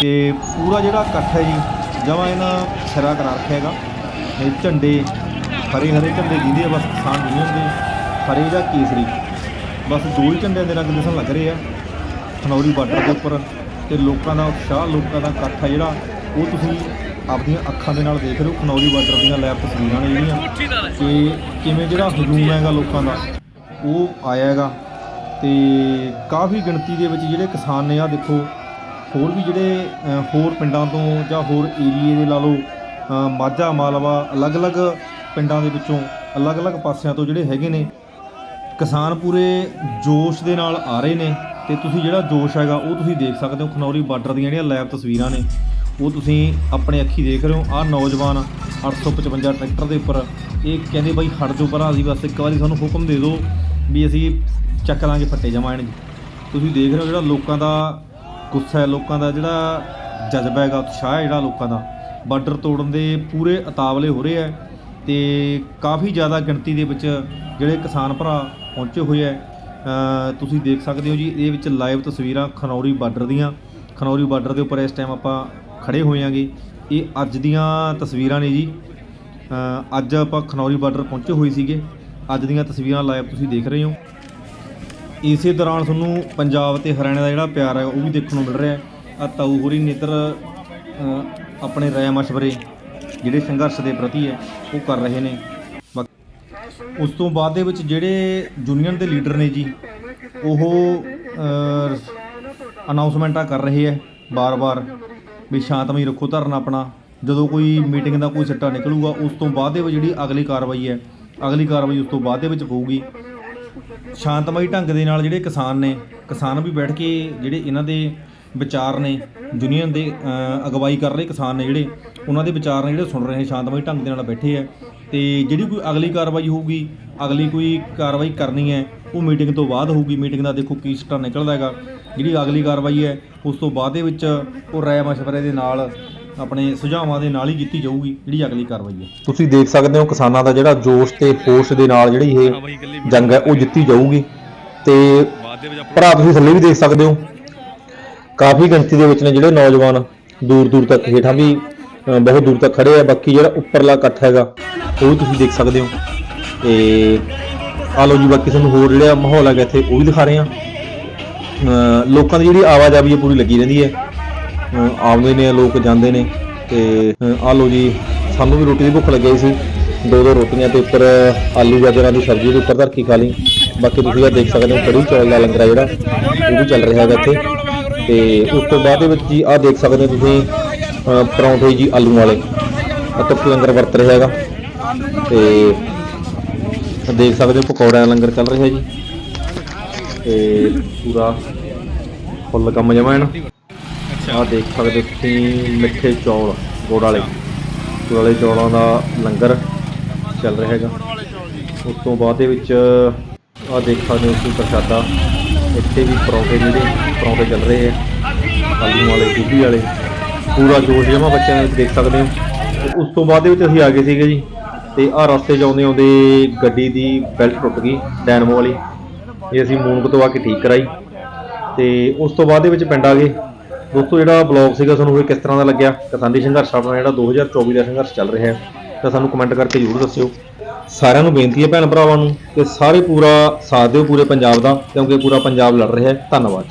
ਕਿ ਪੂਰਾ ਜਿਹੜਾ ਇਕੱਠ ਹੈ ਜੀ ਜਮਾਂ ਇਹਨਾਂ ਸਿਰਾ ਕਰਾ ਰੱਖਿਆ ਹੈਗਾ। ਇਹ ਝੰਡੇ ਹਰੇ ਹਰੇ ਝੰਡੇ ਜਿਹਦੇ ਆ ਬਸ ਕਿਸਾਨ ਯੂਨੀਅਨ ਦੇ ਹਰੇ ਜਾਂ ਕੇਸਰੀ। ਬਸ ਦੋ ਹੀ ਝੰਡਿਆਂ ਦੇ ਰੰਗ ਦਿਸਣ ਲੱਗ ਰਹੇ ਆ। ਖਨੌਰੀ ਬਾਰਡਰ ਦੇ ਉੱਪਰ। ਤੇ ਲੋਕਾਂ ਦਾ ਉਤਸ਼ਾਹ, ਲੋਕਾਂ ਦਾ ਇਕੱਠ ਆ ਜਿਹੜਾ, ਉਹ ਤੁਸੀਂ ਆਪਣੀਆਂ ਅੱਖਾਂ ਦੇ ਨਾਲ ਦੇਖ ਰਹੇ ਹੋ, ਖਨੌਰੀ ਬਾਰਡਰ ਦੀਆਂ ਲਾਈਵ ਤਸਵੀਰਾਂ ਨੇ ਜਿਹੜੀਆਂ। ਕਿ ਕਿਵੇਂ ਜਿਹੜਾ ਹਜੂਮ ਹੈਗਾ ਲੋਕਾਂ ਦਾ, ਉਹ ਆਇਆ ਹੈਗਾ। ਤੇ ਕਾਫੀ ਗਿਣਤੀ ਦੇ ਵਿੱਚ ਜਿਹੜੇ ਕਿਸਾਨ ਨੇ ਆ ਦੇਖੋ, ਹੋਰ ਵੀ ਜਿਹੜੇ ਹੋਰ ਪਿੰਡਾਂ ਤੋਂ ਜਾਂ ਹੋਰ ਏਰੀਏ ਦੇ ਲਾ ਲਓ ਮਾਝਾ, ਮਾਲਵਾ, ਅਲੱਗ-ਅਲੱਗ ਪਿੰਡਾਂ ਦੇ ਵਿੱਚੋਂ, ਅਲੱਗ-ਅਲੱਗ ਪਾਸਿਆਂ ਤੋਂ ਜਿਹੜੇ ਹੈਗੇ ਨੇ, ਕਿਸਾਨ ਪੂਰੇ ਜੋਸ਼ ਦੇ ਨਾਲ ਆ ਰਹੇ ਨੇ। ਤੇ ਤੁਸੀਂ ਜਿਹੜਾ ਜੋਸ਼ ਹੈਗਾ, ਉਹ ਤੁਸੀਂ ਦੇਖ ਸਕਦੇ ਹੋ। ਖਨੌਰੀ ਬਾਰਡਰ ਦੀਆਂ ਜਿਹੜੀਆਂ ਲਾਈਵ ਤਸਵੀਰਾਂ ਨੇ, ਉਹ ਤੁਸੀਂ ਆਪਣੇ ਅੱਖੀ ਦੇਖ ਰਹੇ ਹੋ। ਆਹ ਨੌਜਵਾਨ 855 ਟਰੈਕਟਰ ਦੇ ਉੱਪਰ, ਇਹ ਕਹਿੰਦੇ ਬਾਈ ਹਟ ਜਾਓ ਭਰਾ, ਅਸੀਂ ਬਸ ਇੱਕ ਵਾਰੀ ਸਾਨੂੰ ਹੁਕਮ ਦੇ ਦਿਓ ਵੀ ਅਸੀਂ ਚੱਕ ਲਾਂਗੇ ਫੱਟੇ ਜਮਾਣ ਤੁਸੀਂ ਦੇਖ ਰਹੇ ਹੋ ਜਿਹੜਾ ਲੋਕਾਂ ਦਾ ਗੁੱਸਾ ਹੈ, ਲੋਕਾਂ ਦਾ ਜਿਹੜਾ ਜਜ਼ਬਾ ਹੈਗਾ, ਉਤਸ਼ਾਹ ਹੈ ਜਿਹੜਾ ਲੋਕਾਂ ਦਾ। ਬਾਰਡਰ ਤੋੜਨ ਦੇ ਪੂਰੇ ਉਤਾਵਲੇ ਹੋ ਰਹੇ ਹੈ ਤੇ ਕਾਫੀ ਜ਼ਿਆਦਾ ਗਿਣਤੀ ਦੇ ਵਿੱਚ ਜਿਹੜੇ ਕਿਸਾਨ ਭਰਾ ਪਹੁੰਚੇ ਹੋਏ ਹੈ। ਤੁਸੀਂ ਦੇਖ ਸਕਦੇ ਹੋ ਜੀ ਇਹਦੇ ਵਿੱਚ ਲਾਈਵ ਤਸਵੀਰਾਂ ਖਨੌਰੀ ਬਾਰਡਰ ਦੀਆਂ। ਖਨੌਰੀ ਬਾਰਡਰ ਦੇ ਉੱਪਰ ਇਸ ਟਾਈਮ ਆਪਾਂ ਖੜੇ ਹੋਏ ਆਂਗੇ ਇਹ ਅੱਜ ਦੀਆਂ ਤਸਵੀਰਾਂ ਨੇ ਜੀ। ਅੱਜ ਆਪਾਂ ਖਨੌਰੀ ਬਾਰਡਰ ਪਹੁੰਚੇ ਹੋਏ ਸੀਗੇ। ਅੱਜ ਦੀਆਂ ਤਸਵੀਰਾਂ ਲਾਈਵ ਤੁਸੀਂ ਦੇਖ ਰਹੇ ਹੋ। ਇਸੇ ਦੌਰਾਨ ਤੁਹਾਨੂੰ ਪੰਜਾਬ ਤੇ ਹਰਿਆਣਾ ਦਾ ਜਿਹੜਾ ਪਿਆਰ ਹੈ, ਉਹ ਵੀ ਦੇਖਣ ਨੂੰ ਮਿਲ ਰਿਹਾ ਹੈ। ਆ ਤਾਊ ਹੋਰੀ ਨੇਤਰ ਆਪਣੇ ਰਾਏ ਮਸ਼ਵਰੇ ਜਿਹੜੇ ਸੰਘਰਸ਼ ਦੇ ਪ੍ਰਤੀ ਹੈ, ਉਹ ਕਰ ਰਹੇ ਨੇ। ਉਸ ਤੋਂ ਬਾਅਦ ਦੇ ਵਿੱਚ ਜਿਹੜੇ ਯੂਨੀਅਨ ਦੇ ਲੀਡਰ ਨੇ ਜੀ, ਉਹ ਅਨਾਉਂਸਮੈਂਟਾਂ ਕਰ ਰਹੇ ਹੈ ਬਾਰ-ਬਾਰ ਵੀ ਸ਼ਾਂਤਮਈ ਰੱਖੋ ਧਰਨਾ ਆਪਣਾ। ਜਦੋਂ ਕੋਈ ਮੀਟਿੰਗ ਦਾ ਕੋਈ ਸਿੱਟਾ ਨਿਕਲੂਗਾ, ਉਸ ਤੋਂ ਬਾਅਦ ਦੇ ਵਿੱਚ ਜਿਹੜੀ ਅਗਲੀ ਕਾਰਵਾਈ ਹੈ, ਅਗਲੀ ਕਾਰਵਾਈ ਉਸ ਤੋਂ ਬਾਅਦ ਦੇ ਵਿੱਚ ਹੋਊਗੀ। ਸ਼ਾਂਤਮਈ ਢੰਗ ਦੇ ਨਾਲ ਜਿਹੜੇ ਕਿਸਾਨ ਨੇ, ਕਿਸਾਨ ਵੀ ਬੈਠ ਕੇ ਜਿਹੜੇ ਇਹਨਾਂ ਦੇ ਵਿਚਾਰ ਨੇ ਯੂਨੀਅਨ ਦੇ ਅਗਵਾਈ ਕਰ ਰਹੇ ਕਿਸਾਨ ਨੇ ਜਿਹੜੇ ਉਹਨਾਂ ਦੇ ਵਿਚਾਰ ਨੇ ਜਿਹੜੇ ਸੁਣ ਰਹੇ ਸ਼ਾਂਤਮਈ ਢੰਗ ਦੇ ਨਾਲ ਬੈਠੇ ਆ। ਤੇ ਜਿਹੜੀ ਕੋਈ ਅਗਲੀ ਕਾਰਵਾਈ ਹੋਊਗੀ, ਅਗਲੀ ਕੋਈ ਕਾਰਵਾਈ ਕਰਨੀ ਹੈ, ਉਹ ਮੀਟਿੰਗ ਤੋਂ ਬਾਅਦ ਹੋਊਗੀ। ਮੀਟਿੰਗ ਦਾ ਦੇਖੋ ਕੀ ਸਿੱਟਾ ਨਿਕਲਦਾ ਹੈਗਾ। ਜਿਹੜੀ ਅਗਲੀ ਕਾਰਵਾਈ ਹੈ, ਉਸ ਤੋਂ ਬਾਅਦ ਦੇ ਵਿੱਚ ਉਹ ਰਾਏ ਮਸ਼ਵਰੇ ਦੇ ਨਾਲ, ਆਪਣੇ ਸੁਝਾਵਾਂ ਦੇ ਨਾਲ ਹੀ ਕੀਤੀ ਜਾਊਗੀ, ਜਿਹੜੀ ਅਗਲੀ ਕਾਰਵਾਈ ਹੈ। ਤੁਸੀਂ ਦੇਖ ਸਕਦੇ ਹੋ ਕਿਸਾਨਾਂ ਦਾ ਜਿਹੜਾ ਜੋਸ਼ ਤੇ ਹੋਸ਼ ਦੇ ਨਾਲ ਜਿਹੜੀ ਇਹ ਜੰਗ ਹੈ, ਉਹ ਜਿੱਤੀ ਜਾਊਗੀ। ਤੇ ਬਾਅਦ ਦੇ ਵਿੱਚ ਭਰਾ ਤੁਸੀਂ ਥੱਲੇ ਵੀ ਦੇਖ ਸਕਦੇ ਹੋ। ਕਾਫੀ ਗਿਣਤੀ ਦੇ ਵਿੱਚ ਨੇ ਜਿਹੜੇ ਨੌਜਵਾਨ ਦੂਰ ਦੂਰ ਤੱਕ ਹੇਠਾਂ ਵੀ ਬਹੁਤ ਦੂਰ ਤੱਕ ਖੜੇ ਆ, ਬਾਕੀ ਜਿਹੜਾ ਉੱਪਰਲਾ ਇਕੱਠ ਹੈਗਾ, ਉਹ ਵੀ ਤੁਸੀਂ ਦੇਖ ਸਕਦੇ ਹੋ। ਤੇ ਆ ਲਓ ਜੀ, ਬਾਕੀ ਤੁਹਾਨੂੰ ਹੋਰ ਜਿਹੜਾ ਮਾਹੌਲ ਹੈਗਾ ਇੱਥੇ, ਉਹ ਵੀ ਦਿਖਾ ਰਹੇ ਆ ਲੋਕਾਂ ਦੀ ਜਿਹੜੀ ਆਵਾਜਾਈ ਹੈ ਪੂਰੀ ਲੱਗੀ ਰਹਿੰਦੀ ਹੈ। ਆਉਂਦੇ ਨੇ, ਲੋਕ ਜਾਂਦੇ ਨੇ, ਤੇ ਆ ਲਓ ਜੀ, ਸਾਨੂੰ ਵੀ ਰੋਟੀ ਦੀ ਭੁੱਖ ਲੱਗੀ ਸੀ। ਦੋ ਦੋ ਰੋਟੀਆਂ ਤੇ ਉੱਪਰ ਆਲੂ ਗਾਜਰਾਂ ਦੀ ਸਬਜ਼ੀ ਦੇ ਉੱਪਰ ਧਰ ਕੇ ਖਾ ਲਈ। ਬਾਕੀ ਤੁਸੀਂ ਇਹ ਦੇਖ ਸਕਦੇ ਹੋ ਕੜੀ ਚੌਲ ਦਾ ਲੰਗਰ ਆ ਜਿਹੜਾ, ਉਹ ਵੀ ਚੱਲ ਰਿਹਾ ਹੈਗਾ ਇੱਥੇ। ਤੇ ਉਸ ਤੋਂ ਬਾਅਦ ਦੇ ਵਿੱਚ ਜੀ ਆਹ ਦੇਖ ਸਕਦੇ ਹੋ ਤੁਸੀਂ ਪਰੌਂਠੇ ਜੀ ਆਲੂ ਵਾਲੇ। ਤੁੱਕ ਲੰਗਰ ਵਰਤ ਰਿਹਾ ਹੈਗਾ। ਤੇ ਦੇਖ ਸਕਦੇ ਹੋ ਪਕੌੜਿਆਂ ਦਾ ਲੰਗਰ ਚੱਲ ਰਿਹਾ ਜੀ। ਤੇ ਪੂਰਾ ਫੁੱਲ ਕੰਮ ਜਮਾ ਹੈ ਨਾ। ਆਹ ਦੇਖ ਸਕਦੇ ਹੋ ਤੁਸੀਂ ਮਿੱਠੇ ਚੌਲ ਗੁੜ ਵਾਲੇ। ਗੁੜ ਵਾਲੇ ਚੌਲਾਂ ਦਾ ਲੰਗਰ ਚੱਲ ਰਿਹਾ ਹੈਗਾ। ਉਸ ਤੋਂ ਬਾਅਦ ਦੇ ਵਿੱਚ ਆਹ ਦੇਖ ਸਕਦੇ ਹੋ ਤੁਸੀਂ ਪ੍ਰਸ਼ਾਦਾ। ਇੱਥੇ ਵੀ ਪਰੌਂਠੇ ਜਿਹੜੇ ਪਰੌਂਠੇ ਚੱਲ ਰਹੇ ਆ। ਆਲੂ ਵਾਲੇ ਗੋਭੀ ਵਾਲੇ। ਪੂਰਾ ਜੋਸ਼ ਜਮਾ ਬੱਚਿਆਂ ਦੇ ਵਿੱਚ ਦੇਖ ਸਕਦੇ ਹੋ। ਤੇ ਉਸ ਤੋਂ ਬਾਅਦ ਦੇ ਵਿੱਚ ਅਸੀਂ ਆ ਗਏ ਸੀਗੇ ਜੀ, ਤੇ ਆਹ ਰਸਤੇ 'ਚ ਆਉਂਦੇ ਆਉਂਦੇ ਗੱਡੀ ਦੀ ਬੈਲਟ ਟੁੱਟ ਗਈ ਡੈਨਮੋ ਵਾਲੀ। ਇਹ ਅਸੀਂ ਮੂਨਕ ਤੋਂ ਆ ਕੇ ਠੀਕ ਕਰਾਈ। ਤੇ ਉਸ ਤੋਂ ਬਾਅਦ ਦੇ ਵਿੱਚ ਪਿੰਡ ਆ ਗਏ। ਦੋਸਤੋ, ਜਿਹੜਾ ਬਲੌਗ ਸੀਗਾ ਤੁਹਾਨੂੰ ਇਹ ਕਿਸ ਤਰ੍ਹਾਂ ਦਾ ਲੱਗਿਆ? ਕਿਸਾਨੀ ਸੰਘਰਸ਼ ਆਪਣਾ ਜਿਹੜਾ 2024 ਦਾ ਸੰਘਰਸ਼ ਚੱਲ ਰਿਹਾ ਹੈ, ਤਾਂ ਸਾਨੂੰ ਕਮੈਂਟ ਕਰਕੇ ਜ਼ਰੂਰ ਦੱਸਿਓ। ਸਾਰਿਆਂ ਨੂੰ ਬੇਨਤੀ ਹੈ ਭੈਣ ਭਰਾਵਾਂ ਨੂੰ ਕਿ ਸਾਰੇ ਪੂਰਾ ਸਾਥ ਦਿਓ ਪੂਰੇ ਪੰਜਾਬ ਦਾ, ਕਿਉਂਕਿ ਪੂਰਾ ਪੰਜਾਬ ਲੜ ਰਿਹਾ ਹੈ। ਧੰਨਵਾਦ